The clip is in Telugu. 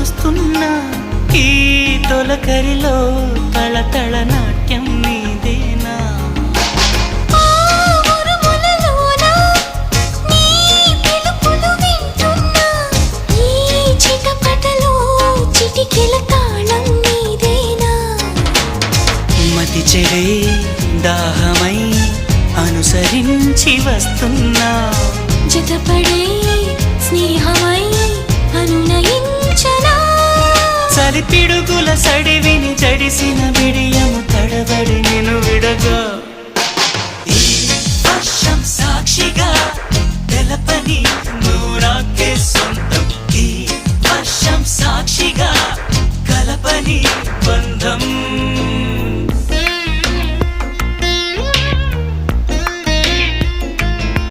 చూస్తున్నా ఈ తొలకరిలో తళతళ నాట్యం నీదేనా? ఆ ఉరుములలోన నీ పిలుపులు వింటున్నా ఈ చిటపటలో చిటికెల తాళం నీదేనా? మతి చెడే దాహమై అనుసరించి వస్తున్నా. జతపడే స్నేహమై గాలి పిడుగుల సడివిని చడిసిన బిడియము తడబడి నేను విడగా. ఈ వర్షం సాక్షిగా తెలపని నూరాకే సొంతం. ఈ వర్షం సాక్షిగా కలపని బంధం.